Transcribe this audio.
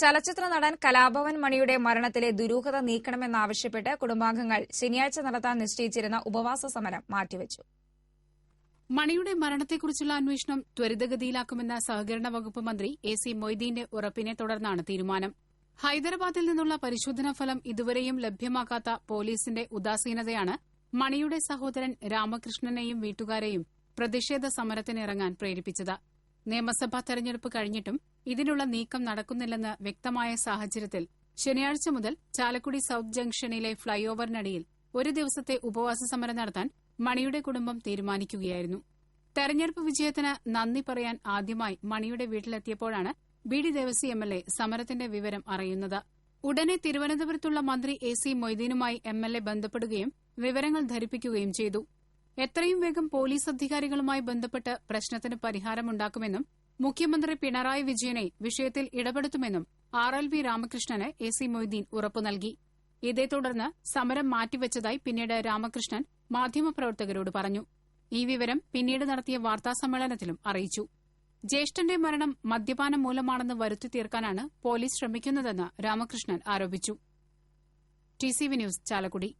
ചലച്ചിത്ര നടൻ കലാഭവൻ മണിയുടെ മരണത്തിലെ ദുരൂഹത നീക്കണമെന്നാവശ്യപ്പെട്ട് കുടുംബാംഗങ്ങൾ ശനിയാഴ്ച നടത്താൻ നിശ്ചയിച്ചിരുന്ന ഉപവാസ സമരം മാറ്റിവച്ചു. മണിയുടെ മരണത്തെക്കുറിച്ചുള്ള അന്വേഷണം ത്വരിതഗതിയിലാക്കുമെന്ന സഹകരണ വകുപ്പ് മന്ത്രി എ സി മൊയ്തീന്റെ ഉറപ്പിനെ തുടർന്നാണ് തീരുമാനം. ഹൈദരാബാദിൽ നിന്നുള്ള പരിശോധനാ ഫലം ഇതുവരെയും ലഭ്യമാക്കാത്ത പോലീസിന്റെ ഉദാസീനതയാണ് മണിയുടെ സഹോദരൻ രാമകൃഷ്ണനെയും വീട്ടുകാരെയും പ്രതിഷേധ സമരത്തിനിറങ്ങാൻ പ്രേരിപ്പിച്ചത്. നിയമസഭാ തെരഞ്ഞെടുപ്പ് കഴിഞ്ഞിട്ടും ഇതിനുള്ള നീക്കം നടക്കുന്നില്ലെന്ന് വ്യക്തമായ സാഹചര്യത്തിൽ ശനിയാഴ്ച മുതൽ ചാലക്കുടി സൌത്ത് ജംഗ്ഷനിലെ ഫ്ളൈ ഓവറിനടിയിൽ ഒരു ദിവസത്തെ ഉപവാസ സമരം നടത്താൻ മണിയുടെ കുടുംബം തീരുമാനിക്കുകയായിരുന്നു. തെരഞ്ഞെടുപ്പ് വിജയത്തിന് നന്ദി പറയാൻ ആദ്യമായി മണിയുടെ വീട്ടിലെത്തിയപ്പോഴാണ് B D Devassy M L A സമരത്തിന്റെ വിവരം അറിയുന്നത്. ഉടനെ തിരുവനന്തപുരത്തുള്ള മന്ത്രി എ സി മൊയ്തീനുമായി എം എൽ എ ബന്ധപ്പെടുകയും വിവരങ്ങൾ ധരിപ്പിക്കുകയും ചെയ്തു. എത്രയും വേഗം പോലീസ് അധികാരികളുമായി ബന്ധപ്പെട്ട് പ്രശ്നത്തിന് പരിഹാരമുണ്ടാക്കുമെന്നും മുഖ്യമന്ത്രി പിണറായി വിജയനെ വിഷയത്തിൽ ഇടപെടുത്തുമെന്നും R L V Ramakrishnan A C Moideen ഉറപ്പു നൽകി. ഇതേ തുടർന്ന് സമരം മാറ്റിവച്ചതായി പിന്നീട് രാമകൃഷ്ണൻ മാധ്യമപ്രവർത്തകരോട് പറഞ്ഞു. ഈ വിവരം പിന്നീട് നടത്തിയ വാർത്താസമ്മേളനത്തിലും അറിയിച്ചു. ജ്യേഷ്ഠന്റെ മരണം മദ്യപാനം മൂലമാണെന്ന് വരുത്തി തീർക്കാനാണ് പോലീസ് ശ്രമിക്കുന്നതെന്ന് രാമകൃഷ്ണൻ ആരോപിച്ചു. T news Chalakudy.